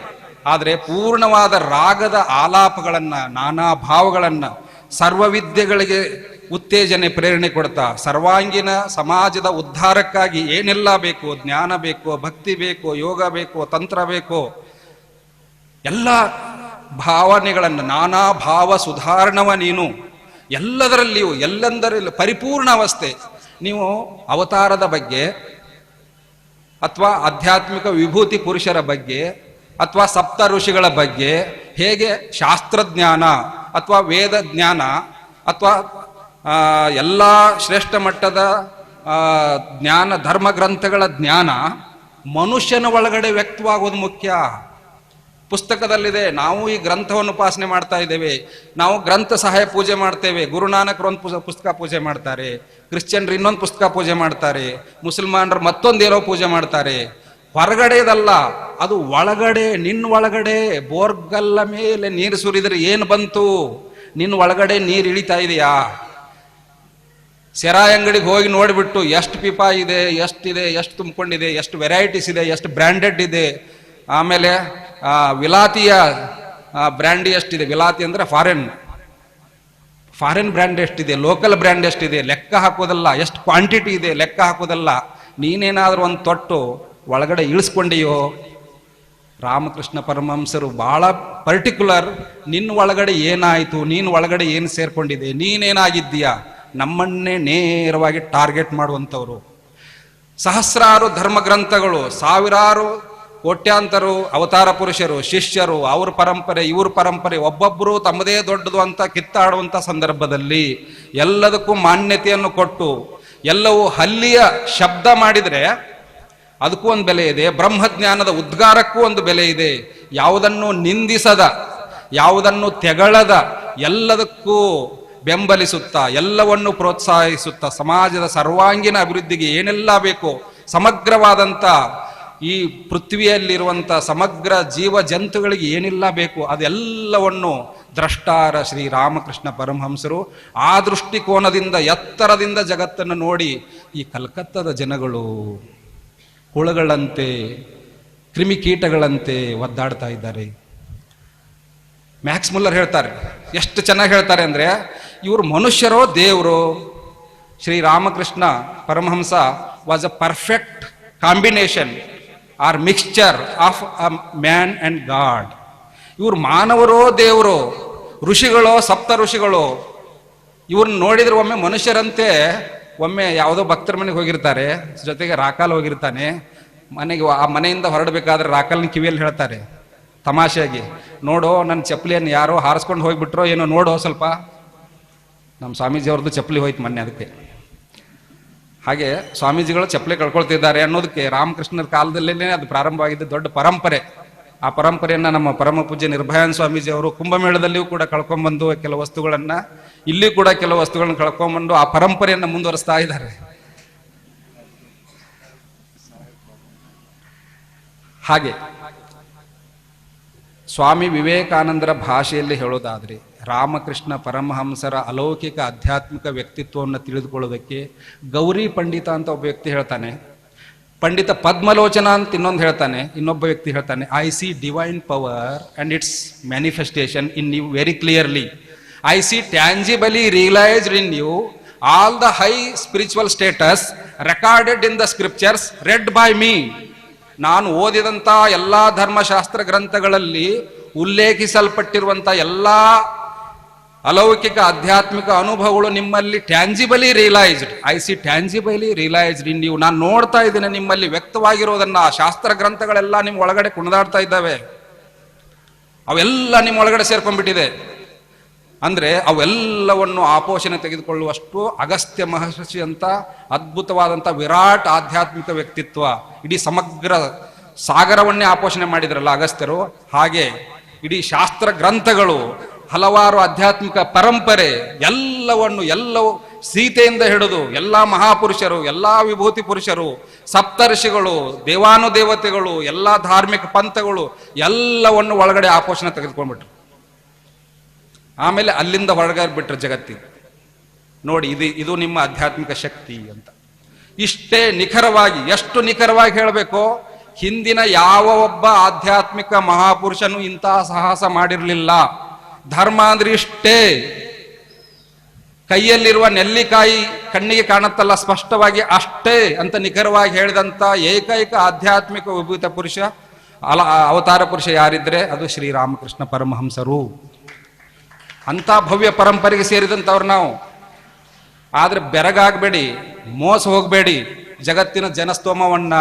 ಆದರೆ ಪೂರ್ಣವಾದ ರಾಗದ ಆಲಾಪಗಳನ್ನು, ನಾನಾ ಭಾವಗಳನ್ನು, ಸರ್ವವಿದ್ಯೆಗಳಿಗೆ ಉತ್ತೇಜನೆ, ಪ್ರೇರಣೆ ಕೊಡ್ತಾ, ಸರ್ವಾಂಗೀಣ ಸಮಾಜದ ಉದ್ಧಾರಕ್ಕಾಗಿ ಏನೆಲ್ಲ ಬೇಕು, ಜ್ಞಾನ ಬೇಕು, ಭಕ್ತಿ ಬೇಕು, ಯೋಗ ಬೇಕು, ತಂತ್ರ ಬೇಕು, ಎಲ್ಲ ಭಾವನೆಗಳನ್ನು, ನಾನಾ ಭಾವ ಸುಧಾರಣವ ನೀನು, ಎಲ್ಲದರಲ್ಲಿಯೂ, ಎಲ್ಲೆಂದರಲ್ಲಿ ಪರಿಪೂರ್ಣ ಅವಸ್ಥೆ. ನೀವು ಅವತಾರದ ಬಗ್ಗೆ ಅಥವಾ ಆಧ್ಯಾತ್ಮಿಕ ವಿಭೂತಿ ಪುರುಷರ ಬಗ್ಗೆ ಅಥವಾ ಸಪ್ತ ಋಷಿಗಳ ಬಗ್ಗೆ ಹೇಗೆ ಶಾಸ್ತ್ರಜ್ಞಾನ ಅಥವಾ ವೇದ ಜ್ಞಾನ ಅಥವಾ ಎಲ್ಲ ಶ್ರೇಷ್ಠ ಮಟ್ಟದ ಜ್ಞಾನ, ಧರ್ಮ ಗ್ರಂಥಗಳ ಜ್ಞಾನ ಮನುಷ್ಯನ ಒಳಗಡೆ ವ್ಯಕ್ತವಾಗೋದು ಮುಖ್ಯ. ಪುಸ್ತಕದಲ್ಲಿದೆ, ನಾವು ಈ ಗ್ರಂಥವನ್ನು ಉಪಾಸನೆ ಮಾಡ್ತಾ ಇದ್ದೇವೆ. ನಾವು ಗ್ರಂಥ ಸಹಾಯ ಪೂಜೆ ಮಾಡ್ತೇವೆ. ಗುರುನಾನಕರು ಒಂದು ಪುಸ್ತಕ ಪುಸ್ತಕ ಪೂಜೆ ಮಾಡ್ತಾರೆ. ಕ್ರಿಶ್ಚಿಯನ್ರು ಇನ್ನೊಂದು ಪುಸ್ತಕ ಪೂಜೆ ಮಾಡ್ತಾರೆ. ಮುಸಲ್ಮಾನರು ಮತ್ತೊಂದೇನೋ ಪೂಜೆ ಮಾಡ್ತಾರೆ. ಹೊರಗಡೆದಲ್ಲ, ಅದು ಒಳಗಡೆ, ನಿನ್ನ ಒಳಗಡೆ, ಬೋರ್ಗಲ್ಲ ಮೇಲೆ ನೀರು ಸುರಿದ್ರೆ ಏನು ಬಂತು? ನಿನ್ನ ಒಳಗಡೆ ನೀರು ಇಳಿತಾ ಇದೆಯಾ? ಸೆರಾಯಿ ಅಂಗಡಿಗೆ ಹೋಗಿ ನೋಡಿಬಿಟ್ಟು ಎಷ್ಟು ಪಿಪಾ ಇದೆ ಎಷ್ಟಿದೆ ಎಷ್ಟು ತುಂಬಿಕೊಂಡಿದೆ, ಎಷ್ಟು ವೆರೈಟೀಸ್ ಇದೆ, ಎಷ್ಟು ಬ್ರ್ಯಾಂಡೆಡ್ ಇದೆ. ಆಮೇಲೆ ವಿಲಾತಿಯ ಬ್ರ್ಯಾಂಡ್ ಎಷ್ಟಿದೆ? ವಿಲಾತಿ ಅಂದ್ರೆ ಫಾರಿನ್ ಫಾರಿನ್ ಬ್ರ್ಯಾಂಡ್ ಎಷ್ಟಿದೆ? ಲೋಕಲ್ ಬ್ರ್ಯಾಂಡ್ ಎಷ್ಟಿದೆ? ಲೆಕ್ಕ ಹಾಕೋದಲ್ಲ, ಎಷ್ಟು ಕ್ವಾಂಟಿಟಿ ಇದೆ, ಲೆಕ್ಕ ಹಾಕೋದಲ್ಲ. ನೀನೇನಾದರೂ ಒಂದು ತೊಟ್ಟು ಒಳಗಡೆ ಇಳಿಸ್ಕೊಂಡಿಯೋ? ರಾಮಕೃಷ್ಣ ಪರಮಹಂಸರು ಭಾಳ ಪರ್ಟಿಕ್ಯುಲರ್ ನಿನ್ನ ಒಳಗಡೆ ಏನಾಯಿತು? ನೀನು ಒಳಗಡೆ ಏನು ಸೇರ್ಕೊಂಡಿದೆ? ನೀನೇನಾಗಿದ್ದೀಯಾ? ನಮ್ಮನ್ನೇ ನೇರವಾಗಿ ಟಾರ್ಗೆಟ್ ಮಾಡುವಂಥವ್ರು. ಸಹಸ್ರಾರು ಧರ್ಮ ಗ್ರಂಥಗಳು ಸಾವಿರಾರು ಕೋಟ್ಯಾಂತರು ಅವತಾರ ಪುರುಷರು, ಶಿಷ್ಯರು, ಅವ್ರ ಪರಂಪರೆ, ಇವ್ರ ಪರಂಪರೆ ಒಬ್ಬೊಬ್ಬರು ತಮ್ಮದೇ ದೊಡ್ಡದು ಅಂತ ಕಿತ್ತಾಡುವಂಥ ಸಂದರ್ಭದಲ್ಲಿ ಎಲ್ಲದಕ್ಕೂ ಮಾನ್ಯತೆಯನ್ನು ಕೊಟ್ಟು, ಎಲ್ಲವೂ ಹಲ್ಲಿಯ ಶಬ್ದ ಮಾಡಿದರೆ ಅದಕ್ಕೂ ಒಂದು ಬೆಲೆ ಇದೆ, ಬ್ರಹ್ಮಜ್ಞಾನದ ಉದ್ಗಾರಕ್ಕೂ ಒಂದು ಬೆಲೆ ಇದೆ, ಯಾವುದನ್ನು ನಿಂದಿಸದ, ಯಾವುದನ್ನು ತೆಗಳದ, ಎಲ್ಲದಕ್ಕೂ ಬೆಂಬಲಿಸುತ್ತಾ, ಎಲ್ಲವನ್ನು ಪ್ರೋತ್ಸಾಹಿಸುತ್ತಾ, ಸಮಾಜದ ಸರ್ವಾಂಗೀಣ ಅಭಿವೃದ್ಧಿಗೆ ಏನೆಲ್ಲ ಬೇಕೋ ಸಮಗ್ರವಾದಂಥ ಈ ಪೃಥ್ವಿಯಲ್ಲಿರುವಂಥ ಸಮಗ್ರ ಜೀವ ಜಂತುಗಳಿಗೆ ಏನೆಲ್ಲ ಬೇಕು, ಅದೆಲ್ಲವನ್ನು ದ್ರಷ್ಟಾರ ಶ್ರೀ ರಾಮಕೃಷ್ಣ ಪರಮಹಂಸರು ಆ ದೃಷ್ಟಿಕೋನದಿಂದ, ಎತ್ತರದಿಂದ ಜಗತ್ತನ್ನು ನೋಡಿ, ಈ ಕಲ್ಕತ್ತದ ಜನಗಳು ಕುಳಗಳಂತೆ ಕ್ರಿಮಿಕೀಟಗಳಂತೆ ಒದ್ದಾಡ್ತಾ ಇದ್ದಾರೆ. ಮ್ಯಾಕ್ಸ್ ಮುಲ್ಲರ್ ಹೇಳ್ತಾರೆ, ಎಷ್ಟು ಚೆನ್ನಾಗಿ ಹೇಳ್ತಾರೆ ಅಂದ್ರೆ ಇವರು ಮನುಷ್ಯರೋ ದೇವರು. Shri Ramakrishna Paramahamsa was a perfect combination or mixture of a man and god ಇವರು ಮಾನವರೋ ದೇವರು, ಋಷಿಗಳೋ, ಸಪ್ತ ಋಷಿಗಳು. ಇವ್ರನ್ನ ನೋಡಿದ್ರೆ ಒಮ್ಮೆ ಮನುಷ್ಯರಂತೆ, ಒಮ್ಮೆ ಯಾವುದೋ ಭಕ್ತರ ಮನೆಗೆ ಹೋಗಿರ್ತಾರೆ, ಜೊತೆಗೆ ರಾಕಾಲ್ ಹೋಗಿರ್ತಾನೆ. ಮನೆಗೆ ಆ ಮನೆಯಿಂದ ಹೊರಡಬೇಕಾದ್ರೆ ರಾಕಲ್ನ ಕಿವಿಯಲ್ಲಿ ಹೇಳ್ತಾರೆ, ತಮಾಷೆಯಾಗಿ. ನೋಡೋ ನನ್ನ ಚಪ್ಪಲಿಯನ್ನು ಯಾರೋ ಹಾರಿಸ್ಕೊಂಡು ಹೋಗ್ಬಿಟ್ರೋ ಏನೋ ನೋಡೋ ಸ್ವಲ್ಪ. ನಮ್ಮ ಸ್ವಾಮೀಜಿ ಅವ್ರದ್ದು ಚಪ್ಪಲಿ ಹೋಯ್ತು ಮೊನ್ನೆ ಅದಕ್ಕೆ. ಹಾಗೆ ಸ್ವಾಮೀಜಿಗಳು ಚಪ್ಪಲಿ ಕಳ್ಕೊಳ್ತಿದ್ದಾರೆ ಅನ್ನೋದಕ್ಕೆ ರಾಮಕೃಷ್ಣರ ಕಾಲದಲ್ಲೇ ಅದು ಪ್ರಾರಂಭವಾಗಿದ್ದ ದೊಡ್ಡ ಪರಂಪರೆ. ಆ ಪರಂಪರೆಯನ್ನ ನಮ್ಮ ಪರಮ ಪೂಜ್ಯ ನಿರ್ಭಯಾನ್ ಸ್ವಾಮೀಜಿ ಅವರು ಕುಂಭಮೇಳದಲ್ಲಿಯೂ ಕೂಡ ಕಳ್ಕೊಂಬಂದು ಕೆಲವು ವಸ್ತುಗಳನ್ನ ಇಲ್ಲಿ ಕೂಡ ಕೆಲವು ವಸ್ತುಗಳನ್ನ ಕಳ್ಕೊಂಡ್ಬಂದು ಆ ಪರಂಪರೆಯನ್ನ ಮುಂದುವರಿಸ್ತಾ ಇದ್ದಾರೆ. ಹಾಗೆ ಸ್ವಾಮಿ ವಿವೇಕಾನಂದರ ಭಾಷೆಯಲ್ಲಿ ಹೇಳೋದಾದ್ರೆ ರಾಮಕೃಷ್ಣ ಪರಮಹಂಸರ ಅಲೌಕಿಕ ಆಧ್ಯಾತ್ಮಿಕ ವ್ಯಕ್ತಿತ್ವವನ್ನು ತಿಳಿದುಕೊಳ್ಳೋದಕ್ಕೆ ಗೌರಿ ಪಂಡಿತ ಅಂತ ಒಬ್ಬ ವ್ಯಕ್ತಿ ಹೇಳ್ತಾನೆ. ಪಂಡಿತ ಪದ್ಮಲೋಚನ ಅಂತ ಇನ್ನೊಂದು ಹೇಳ್ತಾನೆ, ಇನ್ನೊಬ್ಬ ವ್ಯಕ್ತಿ ಹೇಳ್ತಾನೆ I see divine power and it's manifestation in you very clearly I see tangibly realised in you all the high spiritual states recorded in the scriptures read by me ನಾನು ಓದಿದಂಥ ಎಲ್ಲ ಧರ್ಮಶಾಸ್ತ್ರ ಗ್ರಂಥಗಳಲ್ಲಿ ಉಲ್ಲೇಖಿಸಲ್ಪಟ್ಟಿರುವಂಥ ಎಲ್ಲ ಅಲೌಕಿಕ ಆಧ್ಯಾತ್ಮಿಕ ಅನುಭವಗಳು ನಿಮ್ಮಲ್ಲಿ tangibly realised I see tangibly realised in ನೀವು ನಾನು ನೋಡ್ತಾ ಇದ್ದೀನಿ ನಿಮ್ಮಲ್ಲಿ ವ್ಯಕ್ತವಾಗಿರೋದನ್ನ. ಶಾಸ್ತ್ರ ಗ್ರಂಥಗಳೆಲ್ಲ ನಿಮ್ಮ ಒಳಗಡೆ ಕುಣಿದಾಡ್ತಾ ಇದ್ದಾವೆ. ಅವೆಲ್ಲ ನಿಮ್ಮ ಒಳಗಡೆ ಸೇರ್ಕೊಂಡ್ಬಿಟ್ಟಿದೆ. ಅಂದ್ರೆ ಅವೆಲ್ಲವನ್ನು ಆಪೋಷಣೆ ತೆಗೆದುಕೊಳ್ಳುವಷ್ಟು ಅಗಸ್ತ್ಯ ಮಹರ್ಷಿ ಅಂತ ಅದ್ಭುತವಾದಂಥ ವಿರಾಟ್ ಆಧ್ಯಾತ್ಮಿಕ ವ್ಯಕ್ತಿತ್ವ. ಇಡೀ ಸಮಗ್ರ ಸಾಗರವನ್ನೇ ಆಪೋಷಣೆ ಮಾಡಿದ್ರಲ್ಲ ಅಗಸ್ತ್ಯರು. ಹಾಗೆ ಇಡೀ ಶಾಸ್ತ್ರ ಗ್ರಂಥಗಳು ಹಲವಾರು ಆಧ್ಯಾತ್ಮಿಕ ಪರಂಪರೆ ಎಲ್ಲವನ್ನು ಎಲ್ಲವೂ ಸೀತೆಯಿಂದ ಹಿಡಿದು ಎಲ್ಲ ಮಹಾಪುರುಷರು, ಎಲ್ಲ ವಿಭೂತಿ ಪುರುಷರು, ಸಪ್ತರ್ಷಿಗಳು, ದೇವಾನುದೇವತೆಗಳು, ಎಲ್ಲ ಧಾರ್ಮಿಕ ಪಂಥಗಳು ಎಲ್ಲವನ್ನು ಒಳಗಡೆ ಆಪೋಷಣೆ ತೆಗೆದುಕೊಂಡ್ಬಿಟ್ರು. ಆಮೇಲೆ ಅಲ್ಲಿಂದ ಹೊರಗಡೆ ಬಿಟ್ರು ಜಗತ್ತಿಗೆ. ನೋಡಿ, ಇದು ಇದು ನಿಮ್ಮ ಆಧ್ಯಾತ್ಮಿಕ ಶಕ್ತಿ ಅಂತ. ಇಷ್ಟೇ ನಿಖರವಾಗಿ, ಎಷ್ಟು ನಿಖರವಾಗಿ ಹೇಳಬೇಕು? ಹಿಂದಿನ ಯಾವ ಒಬ್ಬ ಆಧ್ಯಾತ್ಮಿಕ ಮಹಾಪುರುಷನು ಇಂತಹ ಸಾಹಸ ಮಾಡಿರಲಿಲ್ಲ. ಧರ್ಮ ಅಂದ್ರೆ ಇಷ್ಟೇ ಕೈಯಲ್ಲಿರುವ ನೆಲ್ಲಿಕಾಯಿ ಕಣ್ಣಿಗೆ ಕಾಣುತ್ತಲ್ಲ, ಸ್ಪಷ್ಟವಾಗಿ ಅಷ್ಟೇ ಅಂತ ನಿಖರವಾಗಿ ಹೇಳಿದಂತ ಏಕೈಕ ಆಧ್ಯಾತ್ಮಿಕ ವಿಭೂತ ಪುರುಷ, ಅಲ, ಅವತಾರ ಪುರುಷ ಯಾರಿದ್ರೆ ಅದು ಶ್ರೀರಾಮಕೃಷ್ಣ ಪರಮಹಂಸರು. ಅಂತ ಭವ್ಯ ಪರಂಪರೆಗೆ ಸೇರಿದಂಥವ್ರು ನಾವು. ಆದ್ರೆ ಬೆರಗಾಗಬೇಡಿ, ಮೋಸ ಹೋಗಬೇಡಿ, ಜಗತ್ತಿನ ಜನಸ್ತೋಮವನ್ನ.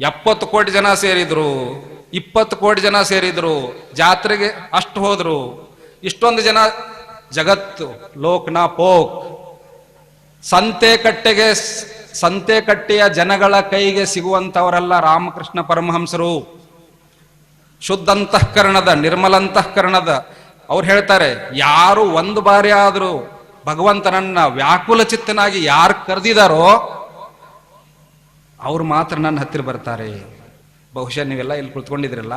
ಎಪ್ಪತ್ತು ಕೋಟಿ ಜನ ಸೇರಿದ್ರು. ಇಪ್ಪತ್ತು ಕೋಟಿ ಜನ ಸೇರಿದ್ರು, ಜಾತ್ರೆಗೆ ಅಷ್ಟು ಹೋದ್ರು. ಇಷ್ಟೊಂದು ಜನ ಜಗತ್ತು, ಲೋಕ್ನ ಪೋಕ್. ಸಂತೆ ಕಟ್ಟೆಗೆ ಸಂತೆ ಕಟ್ಟೆಯ ಜನಗಳ ಕೈಗೆ ಸಿಗುವಂತವರೆಲ್ಲ ರಾಮಕೃಷ್ಣ ಪರಮಹಂಸರು. ಶುದ್ಧಂತಃಕರಣದ ನಿರ್ಮಲಂತಃಕರಣದ ಅವ್ರು ಹೇಳ್ತಾರೆ, ಯಾರು ಒಂದು ಬಾರಿ ಆದರೂ ಭಗವಂತನನ್ನ ವ್ಯಾಕುಲ ಚಿತ್ತನಾಗಿ ಯಾರು ಕರೆದಿದಾರೋ, ಅವ್ರು ಮಾತ್ರ ನನ್ನ ಹತ್ತಿರ ಬರ್ತಾರೆ. ಬಹುಶಃ ನೀವೆಲ್ಲ ಇಲ್ಲಿ ಕುಳಿತುಕೊಂಡಿದ್ರಲ್ಲ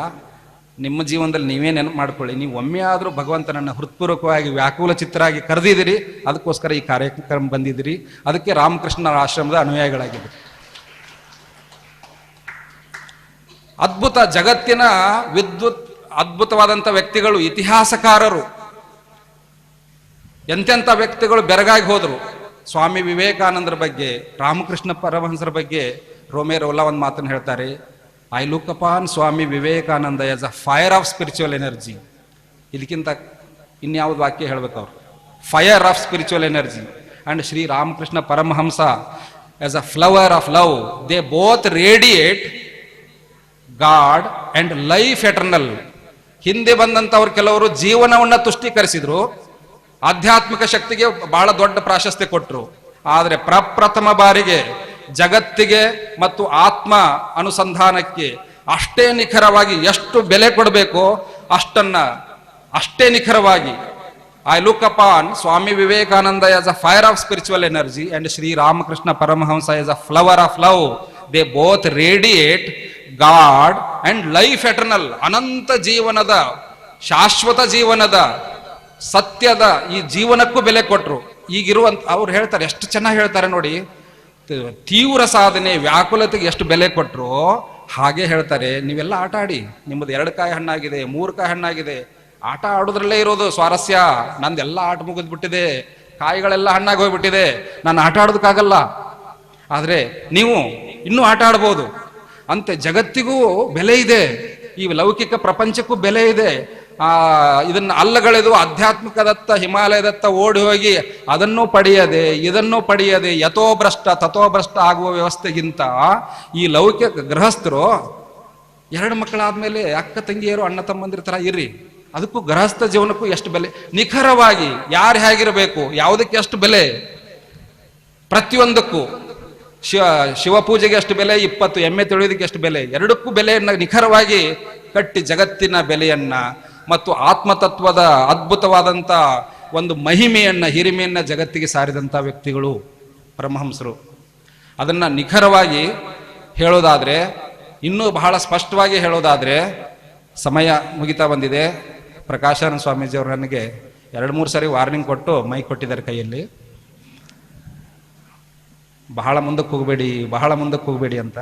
ನಿಮ್ಮ ಜೀವನದಲ್ಲಿ ನೀವೇ ನೆನಪು ಮಾಡ್ಕೊಳ್ಳಿ, ನೀವು ಒಮ್ಮೆ ಆದರೂ ಭಗವಂತನನ್ನು ಹೃತ್ಪೂರ್ವಕವಾಗಿ ವ್ಯಾಕುಲ ಚಿತ್ತರಾಗಿ ಕರೆದಿದ್ದೀರಿ, ಅದಕ್ಕೋಸ್ಕರ ಈ ಕಾರ್ಯಕ್ರಮ ಬಂದಿದ್ದೀರಿ, ಅದಕ್ಕೆ ರಾಮಕೃಷ್ಣ ಆಶ್ರಮದ ಅನುಯಾಯಿಗಳಾಗಿದೆ ಅದ್ಭುತ ಜಗತ್ತಿನ ವಿದ್ಯುತ್, ಅದ್ಭುತವಾದಂಥ ವ್ಯಕ್ತಿಗಳು, ಇತಿಹಾಸಕಾರರು, ಎಂತೆಂಥ ವ್ಯಕ್ತಿಗಳು ಬೆರಗಾಗಿ ಹೋದರು. ಸ್ವಾಮಿ ವಿವೇಕಾನಂದರ ಬಗ್ಗೆ, ರಾಮಕೃಷ್ಣ ಪರಮಹಂಸರ ಬಗ್ಗೆ ರೋಮೇರೋಲ್ಲ ಒಂದು ಮಾತನ್ನು ಹೇಳ್ತಾರೆ I look upon Swami Vivekananda as a fire of spiritual energy ಇದಕ್ಕಿಂತ ಇನ್ಯಾವುದು ವಾಕ್ಯ ಹೇಳ್ಬೇಕು ಅವ್ರು? Fire of spiritual energy and Shri Ramakrishna Paramahamsa as a flower of love they both radiate God and life eternal ಹಿಂದೆ ಬಂದಂಥವ್ರು ಕೆಲವರು ಜೀವನವನ್ನು ತುಷ್ಟೀಕರಿಸಿದ್ರು, ಆಧ್ಯಾತ್ಮಿಕ ಶಕ್ತಿಗೆ ಬಹಳ ದೊಡ್ಡ ಪ್ರಾಶಸ್ತ್ಯ ಕೊಟ್ಟರು ಆದರೆ ಪ್ರಪ್ರಥಮ ಬಾರಿಗೆ ಜಗತ್ತಿಗೆ ಮತ್ತು ಆತ್ಮ ಅನುಸಂಧಾನಕ್ಕೆ ಅಷ್ಟೇ ನಿಖರವಾಗಿ ಎಷ್ಟು ಬೆಲೆ ಕೊಡಬೇಕೋ ಅಷ್ಟನ್ನ, ಅಷ್ಟೇ ನಿಖರವಾಗಿ. I look upon Swami Vivekananda as a fire of spiritual energy and Shri Ramakrishna Paramahamsa as a flower of love they both radiate God and life eternal ಅನಂತ ಜೀವನದ, ಶಾಶ್ವತ ಜೀವನದ, ಸತ್ಯದ ಈ ಜೀವನಕ್ಕೂ ಬೆಲೆ ಕೊಟ್ಟರು ಈಗಿರುವಂತ, ಅವ್ರು ಹೇಳ್ತಾರೆ, ಎಷ್ಟು ಚೆನ್ನಾಗಿ ಹೇಳ್ತಾರೆ ನೋಡಿ. ತೀವ್ರ ಸಾಧನೆ, ವ್ಯಾಕುಲತೆಗೆ ಎಷ್ಟು ಬೆಲೆ ಕೊಟ್ಟರು ಹಾಗೆ ಹೇಳ್ತಾರೆ, ನೀವೆಲ್ಲ ಆಟ ಆಡಿ, ನಿಮ್ಮದು ಎರಡು ಕಾಯಿ ಹಣ್ಣಾಗಿದೆ, ಮೂರು ಕಾಯಿ ಹಣ್ಣಾಗಿದೆ, ಆಟ ಆಡೋದ್ರಲ್ಲೇ ಇರೋದು ಸ್ವಾರಸ್ಯ, ನಂದೆಲ್ಲ ಆಟ ಮುಗಿದ್ಬಿಟ್ಟಿದೆ, ಕಾಯಿಗಳೆಲ್ಲ ಹಣ್ಣಾಗಿ ಹೋಗ್ಬಿಟ್ಟಿದೆ, ನಾನು ಆಟ ಆಡೋದಕ್ಕಾಗಲ್ಲ. ಆದರೆ ನೀವು ಇನ್ನೂ ಆಟ ಆಡ್ಬೋದು. ಅಂತೆ ಜಗತ್ತಿಗೂ ಬೆಲೆ ಇದೆ, ಈ ಲೌಕಿಕ ಪ್ರಪಂಚಕ್ಕೂ ಬೆಲೆ ಇದೆ ಆ, ಇದನ್ನ ಅಲ್ಲಗಳೆದು ಆಧ್ಯಾತ್ಮಿಕದತ್ತ, ಹಿಮಾಲಯದತ್ತ ಓಡಿ ಹೋಗಿ ಅದನ್ನು ಪಡೆಯದೆ, ಇದನ್ನು ಪಡೆಯದೆ, ಯಥೋಭ್ರಷ್ಟ, ತಥೋಭ್ರಷ್ಟ ಆಗುವ ವ್ಯವಸ್ಥೆಗಿಂತ ಈ ಲೌಕಿಕ ಗೃಹಸ್ಥರು, ಎರಡು ಮಕ್ಕಳಾದ್ಮೇಲೆ ಅಕ್ಕ ತಂಗಿಯರು, ಅಣ್ಣ ತಮ್ಮಂದಿರ ತರ ಇರಿ ಅದಕ್ಕೂ ಗೃಹಸ್ಥ ಜೀವನಕ್ಕೂ ಎಷ್ಟು ಬೆಲೆ? ನಿಖರವಾಗಿ ಯಾರು ಹೇಗಿರಬೇಕು? ಯಾವುದಕ್ಕೆ ಎಷ್ಟು ಬೆಲೆ? ಪ್ರತಿಯೊಂದಕ್ಕೂ. ಶಿವ ಶಿವಪೂಜೆಗೆ ಎಷ್ಟು ಬೆಲೆ? ಇಪ್ಪತ್ತು, ಎಮ್ಮೆ ತೊಳೆಯೋದಕ್ಕೆ ಎಷ್ಟು ಬೆಲೆ? ಎರಡಕ್ಕೂ ಬೆಲೆಯನ್ನ ನಿಖರವಾಗಿ ಕಟ್ಟಿ ಜಗತ್ತಿನ ಬೆಲೆಯನ್ನ ಮತ್ತು ಆತ್ಮತತ್ವದ ಅದ್ಭುತವಾದಂಥ ಒಂದು ಮಹಿಮೆಯನ್ನು, ಹಿರಿಮೆಯನ್ನು ಜಗತ್ತಿಗೆ ಸಾರಿದಂಥ ವ್ಯಕ್ತಿಗಳು ಪರಮಹಂಸರು ಅದನ್ನು ನಿಖರವಾಗಿ ಹೇಳೋದಾದರೆ, ಇನ್ನೂ ಬಹಳ ಸ್ಪಷ್ಟವಾಗಿ ಹೇಳೋದಾದರೆ, ಸಮಯ ಮುಗಿತಾ ಬಂದಿದೆ. ಪ್ರಕಾಶಾನಂದ ಸ್ವಾಮೀಜಿಯವರು ನನಗೆ ಎರಡು ಮೂರು ಸಾರಿ ವಾರ್ನಿಂಗ್ ಕೊಟ್ಟು ಮೈ ಕೊಟ್ಟಿದ್ದಾರೆ ಕೈಯಲ್ಲಿ. ಬಹಳ ಮುಂದಕ್ಕೆ ಹೋಗಬೇಡಿ, ಬಹಳ ಮುಂದಕ್ಕೆ ಹೋಗಬೇಡಿ ಅಂತ.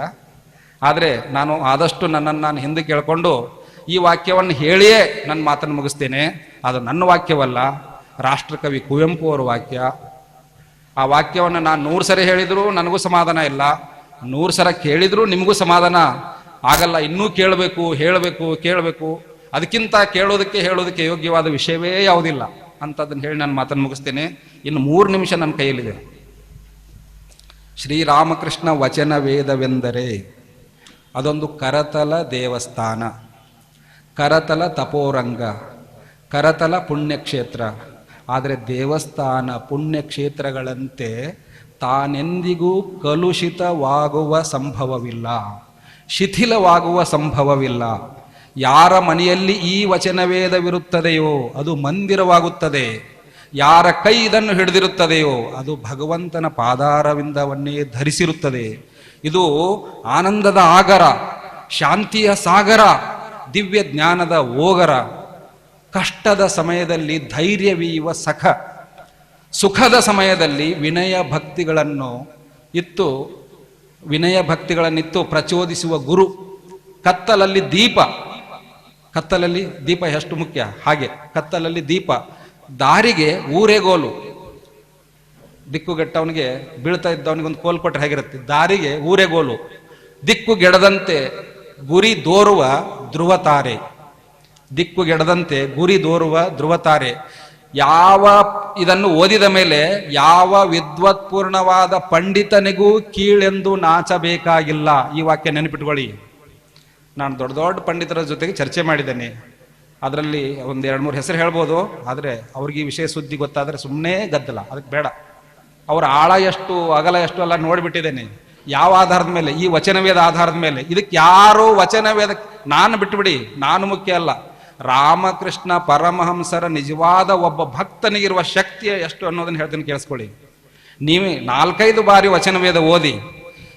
ಆದರೆ ನಾನು ಆದಷ್ಟು ನನ್ನನ್ನು ನಾನು ಹಿಂದೆ ಕೇಳಿಕೊಂಡು ಈ ವಾಕ್ಯವನ್ನು ಹೇಳಿಯೇ ನನ್ನ ಮಾತನ್ನು ಮುಗಿಸ್ತೇನೆ. ಅದು ನನ್ನ ವಾಕ್ಯವಲ್ಲ, ರಾಷ್ಟ್ರಕವಿ ಕುವೆಂಪು ಅವರ ವಾಕ್ಯ. ಆ ವಾಕ್ಯವನ್ನು ನಾನು ನೂರು ಸರಿ ಹೇಳಿದರೂ ನನಗೂ ಸಮಾಧಾನ ಇಲ್ಲ. ನೂರು ಸಲ ಕೇಳಿದರೂ ನಿಮಗೂ ಸಮಾಧಾನ. ಆಗಲ್ಲ, ಇನ್ನೂ ಕೇಳಬೇಕು, ಹೇಳಬೇಕು, ಕೇಳಬೇಕು. ಅದಕ್ಕಿಂತ ಕೇಳೋದಕ್ಕೆ, ಹೇಳೋದಕ್ಕೆ ಯೋಗ್ಯವಾದ ವಿಷಯವೇ ಯಾವುದಿಲ್ಲ. ಅಂತದನ್ನು ಹೇಳಿ ನಾನು ಮಾತನ್ನು ಮುಗಿಸ್ತೇನೆ. ಇನ್ನು ಮೂರು ನಿಮಿಷ ನನ್ನ ಕೈಯಲ್ಲಿದೆ. ಶ್ರೀರಾಮಕೃಷ್ಣ ವಚನ ವೇದವೆಂದರೆ ಅದೊಂದು ಕರತಲ ದೇವಸ್ಥಾನ. ಕರತಲ ತಪೋರಂಗ, ಕರತಲ ಪುಣ್ಯಕ್ಷೇತ್ರ. ಆದರೆ ದೇವಸ್ಥಾನ ಪುಣ್ಯಕ್ಷೇತ್ರಗಳಂತೆ ತಾನೆಂದಿಗೂ ಕಲುಷಿತವಾಗುವ ಸಂಭವವಿಲ್ಲ, ಶಿಥಿಲವಾಗುವ ಸಂಭವವಿಲ್ಲ. ಯಾರ ಮನೆಯಲ್ಲಿ ಈ ವಚನವೇದವಿರುತ್ತದೆಯೋ ಅದು ಮಂದಿರವಾಗುತ್ತದೆ. ಯಾರ ಕೈ ಇದನ್ನು ಹಿಡಿದಿರುತ್ತದೆಯೋ ಅದು ಭಗವಂತನ ಪಾದಾರವಿಂದವನ್ನೇ ಧರಿಸಿರುತ್ತದೆ. ಇದು ಆನಂದದ ಆಗರ, ಶಾಂತಿಯ ಸಾಗರ. ದಿವ್ಯ ಜ್ಞಾನದ ಓಗರ ಕಷ್ಟದ ಸಮಯದಲ್ಲಿ ಧೈರ್ಯವೀಯುವ ಸಖ. ಸುಖದ ಸಮಯದಲ್ಲಿ ವಿನಯ ಭಕ್ತಿಗಳನ್ನು ಇತ್ತು, ವಿನಯ ಭಕ್ತಿಗಳನ್ನಿತ್ತು ಪ್ರಚೋದಿಸುವ ಗುರು. ಕತ್ತಲಲ್ಲಿ ದೀಪ. ಕತ್ತಲಲ್ಲಿ ದೀಪ ಎಷ್ಟು ಮುಖ್ಯ? ಹಾಗೆ, ಕತ್ತಲಲ್ಲಿ ದೀಪ. ದಾರಿಗೆ ಊರೆಗೋಲು ದಿಕ್ಕುಗೆಟ್ಟವನಿಗೆ ಬೀಳ್ತಾ ಇದ್ದವನಿಗೆ ಒಂದು ಕೋಲ್ ಕೊಟ್ಟರೆ ಹೇಗಿರುತ್ತೆ? ದಾರಿಗೆ ಊರೆಗೋಲು ದಿಕ್ಕುಗೆಡದಂತೆ ಗುರಿ ದೋರುವ ಧ್ರುವತಾರೆ. ದಿಕ್ಕುಗೆಡದಂತೆ ಗುರಿ ದೋರುವ ಧ್ರುವತಾರೆ. ಯಾವ ಇದನ್ನು ಓದಿದ ಮೇಲೆ ಯಾವ ವಿದ್ವತ್ಪೂರ್ಣವಾದ ಪಂಡಿತನಿಗೂ ಕೀಳೆಂದು ನಾಚಬೇಕಾಗಿಲ್ಲ. ಈ ವಾಕ್ಯ ನೆನಪಿಟ್ಕೊಳ್ಳಿ. ನಾನು ದೊಡ್ಡ ದೊಡ್ಡ ಪಂಡಿತರ ಜೊತೆಗೆ ಚರ್ಚೆ ಮಾಡಿದ್ದೇನೆ. ಅದರಲ್ಲಿ ಒಂದು ಎರಡು ಮೂರು ಹೆಸರು ಹೇಳ್ಬೋದು. ಆದರೆ ಅವ್ರಿಗೆ ಈ ವಿಷಯ ಸುದ್ದಿ ಗೊತ್ತಾದರೆ ಸುಮ್ಮನೆ ಗದ್ದಲ. ಅದಕ್ಕೆ ಬೇಡ. ಅವರ ಆಳ ಎಷ್ಟು, ಅಗಲ ಎಷ್ಟು ಎಲ್ಲ ನೋಡಿಬಿಟ್ಟಿದ್ದೇನೆ. ಯಾವ ಆಧಾರದ ಮೇಲೆ? ಈ ವಚನವೇದ ಆಧಾರದ ಮೇಲೆ. ಇದಕ್ಕೆ ಯಾರು ವಚನವೇದ, ನಾನು ಬಿಟ್ಟುಬಿಡಿ ನಾನು ಮುಖ್ಯ ಅಲ್ಲ. ರಾಮಕೃಷ್ಣ ಪರಮಹಂಸರ ನಿಜವಾದ ಒಬ್ಬ ಭಕ್ತನಿಗಿರುವ ಶಕ್ತಿಯ ಎಷ್ಟು ಅನ್ನೋದನ್ನು ಹೇಳ್ತೀನಿ ಕೇಳಿಸ್ಕೊಳ್ಳಿ. ನೀವೇ ನಾಲ್ಕೈದು ಬಾರಿ ವಚನವೇದ ಓದಿ,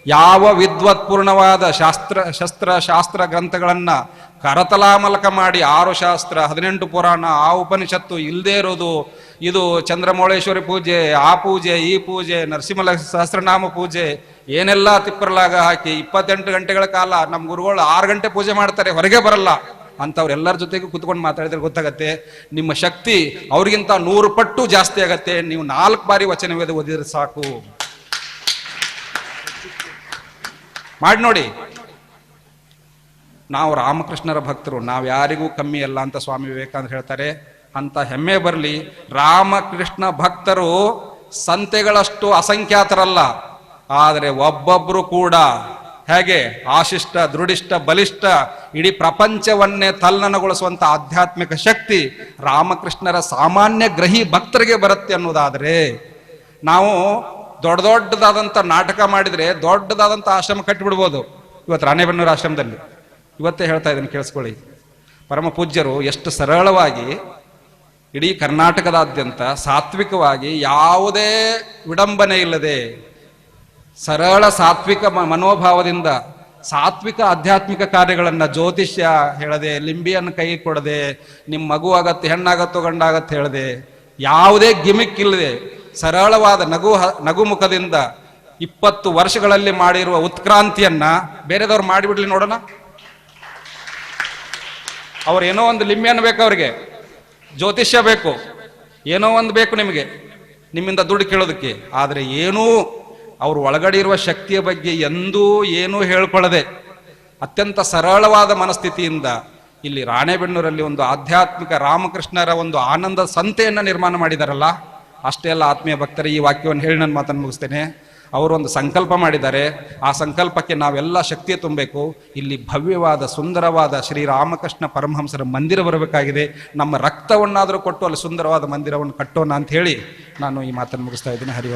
ಯಾವ ವಿದ್ವತ್ಪೂರ್ಣವಾದ ಶಾಸ್ತ್ರ, ಶಸ್ತ್ರ, ಶಾಸ್ತ್ರ ಗ್ರಂಥಗಳನ್ನ ಕರತಲಾಮಲಕ ಮಾಡಿ ಆರು ಶಾಸ್ತ್ರ, ಹದಿನೆಂಟು ಪುರಾಣ, ಆ ಉಪನಿಷತ್ತು ಇಲ್ಲದೆ ಇರೋದು. ಇದು ಚಂದ್ರಮೌಳೇಶ್ವರಿ ಪೂಜೆ, ಆ ಪೂಜೆ, ಈ ಪೂಜೆ ನರಸಿಂಹ ಸಹಸ್ರನಾಮ ಪೂಜೆ, ಏನೆಲ್ಲ ತಿಪ್ಪರಲಾಗ ಹಾಕಿ ಇಪ್ಪತ್ತೆಂಟು ಗಂಟೆಗಳ ಕಾಲ ನಮ್ಮ ಗುರುಗಳು ಆರು ಗಂಟೆ ಪೂಜೆ ಮಾಡ್ತಾರೆ, ಹೊರಗೆ ಬರಲ್ಲ. ಅಂಥವ್ರೆಲ್ಲರ ಜೊತೆಗೂ ಕುತ್ಕೊಂಡು ಮಾತಾಡಿದ್ರೆ ಗೊತ್ತಾಗತ್ತೆ. ನಿಮ್ಮ ಶಕ್ತಿ ಅವ್ರಿಗಿಂತ ನೂರು ಪಟ್ಟು ಜಾಸ್ತಿ ಆಗತ್ತೆ. ನೀವು ನಾಲ್ಕು ಬಾರಿ ವಚನವೇದ ಓದಿದ್ರೆ ಸಾಕು. ಮಾಡಿ ನೋಡಿ. ನಾವು ರಾಮಕೃಷ್ಣರ ಭಕ್ತರು, ನಾವು ಯಾರಿಗೂ ಕಮ್ಮಿ ಅಲ್ಲ ಅಂತ ಸ್ವಾಮಿ ವಿವೇಕಾನಂದ ಹೇಳ್ತಾರೆ. ಅಂತ ಹೆಮ್ಮೆ ಬರಲಿ, ರಾಮಕೃಷ್ಣ ಭಕ್ತರು ಸಂತೆಗಳಷ್ಟು ಅಸಂಖ್ಯಾತರಲ್ಲ, ಆದರೆ ಒಬ್ಬೊಬ್ಬರು ಕೂಡ ಹೇಗೆ ಆಶಿಷ್ಟ, ದೃಢಿಷ್ಟ, ಬಲಿಷ್ಠ, ಇಡೀ ಪ್ರಪಂಚವನ್ನೇ ತಲ್ಲನಗೊಳಿಸುವಂಥ ಆಧ್ಯಾತ್ಮಿಕ ಶಕ್ತಿ ರಾಮಕೃಷ್ಣರ ಸಾಮಾನ್ಯ ಗ್ರಹಿ ಭಕ್ತರಿಗೆ ಬರುತ್ತೆ ಅನ್ನೋದಾದರೆ, ನಾವು ದೊಡ್ಡ ದೊಡ್ಡದಾದಂಥ ನಾಟಕ ಮಾಡಿದರೆ ದೊಡ್ಡದಾದಂಥ ಆಶ್ರಮ ಕಟ್ಟಿಬಿಡ್ಬೋದು. ಇವತ್ತು ರಾಣೆಬೆನ್ನೂರು ಆಶ್ರಮದಲ್ಲಿ. ಇವತ್ತೇ ಹೇಳ್ತಾ ಇದ್ದೀನಿ, ಕೇಳಿಸ್ಕೊಳ್ಳಿ. ಪರಮ ಪೂಜ್ಯರು ಎಷ್ಟು ಸರಳವಾಗಿ ಇಡೀ ಕರ್ನಾಟಕದಾದ್ಯಂತ ಸಾತ್ವಿಕವಾಗಿ ಯಾವುದೇ ವಿಡಂಬನೆ ಇಲ್ಲದೆ ಸರಳ ಸಾತ್ವಿಕ ಮನೋಭಾವದಿಂದ ಸಾತ್ವಿಕ ಆಧ್ಯಾತ್ಮಿಕ ಕಾರ್ಯಗಳನ್ನು ಜ್ಯೋತಿಷ್ಯ ಹೇಳದೆ, ಲಿಂಬಿಯನ್ನು ಕೈ ಕೊಡದೆ ನಿಮ್ಮ ಮಗು ಆಗತ್ತೆ, ಹೆಣ್ಣಾಗತ್ತೋ ಗಂಡಾಗತ್ತೆ ಹೇಳದೆ, ಯಾವುದೇ ಗಿಮಿಕ್ ಇಲ್ಲದೆ ಸರಳವಾದ ನಗು ನಗು ಮುಖದಿಂದ ಇಪ್ಪತ್ತು ವರ್ಷಗಳಲ್ಲಿ ಮಾಡಿರುವ ಉತ್ಕ್ರಾಂತಿಯನ್ನ ಬೇರೆದವ್ರು ಮಾಡಿಬಿಡ್ಲಿ ನೋಡೋಣ. ಅವ್ರು ಏನೋ ಒಂದು ಲಿಂಬೆಯನ್ನು ಬೇಕು ಅವ್ರಿಗೆ. ಜ್ಯೋತಿಷ್ಯ ಬೇಕು. ಏನೋ ಒಂದು ಬೇಕು ನಿಮಗೆ. ನಿಮ್ಮಿಂದ ದುಡ್ಡು ಕೇಳೋದಕ್ಕೆ. ಆದರೆ ಏನೂ ಅವರು ಒಳಗಡೆ ಇರುವ ಶಕ್ತಿಯ ಬಗ್ಗೆ ಎಂದೂ ಏನೂ ಹೇಳ್ಕೊಳ್ಳದೆ ಅತ್ಯಂತ ಸರಳವಾದ ಮನಸ್ಥಿತಿಯಿಂದ ಇಲ್ಲಿ ರಾಣೆಬೆನ್ನೂರಲ್ಲಿ ಒಂದು ಆಧ್ಯಾತ್ಮಿಕ ರಾಮಕೃಷ್ಣರ ಒಂದು ಆನಂದ ಸಂತೆಯನ್ನು ನಿರ್ಮಾಣ ಮಾಡಿದಾರಲ್ಲ, ಅಷ್ಟೇ ಅಲ್ಲ ಆತ್ಮೀಯ ಭಕ್ತರ ಈ ವಾಕ್ಯವನ್ನು ಹೇಳಿ ನನ್ನ ಮಾತನ್ನು ಮುಗಿಸ್ತೇನೆ. ಅವರು ಒಂದು ಸಂಕಲ್ಪ ಮಾಡಿದ್ದಾರೆ. ಆ ಸಂಕಲ್ಪಕ್ಕೆ ನಾವೆಲ್ಲ ಶಕ್ತಿ ತುಂಬಬೇಕು. ಇಲ್ಲಿ ಭವ್ಯವಾದ, ಸುಂದರವಾದ ಶ್ರೀರಾಮಕೃಷ್ಣ ಪರಮಹಂಸರ ಮಂದಿರ ಬರಬೇಕಾಗಿದೆ. ನಮ್ಮ ರಕ್ತವನ್ನಾದರೂ ಕೊಟ್ಟು ಅಲ್ಲಿ ಸುಂದರವಾದ ಮಂದಿರವನ್ನು ಕಟ್ಟೋಣ ಅಂತ ಹೇಳಿ ನಾನು ಈ ಮಾತನ್ನು ಮುಗಿಸ್ತಾ ಇದ್ದೀನಿ. ಹರಿ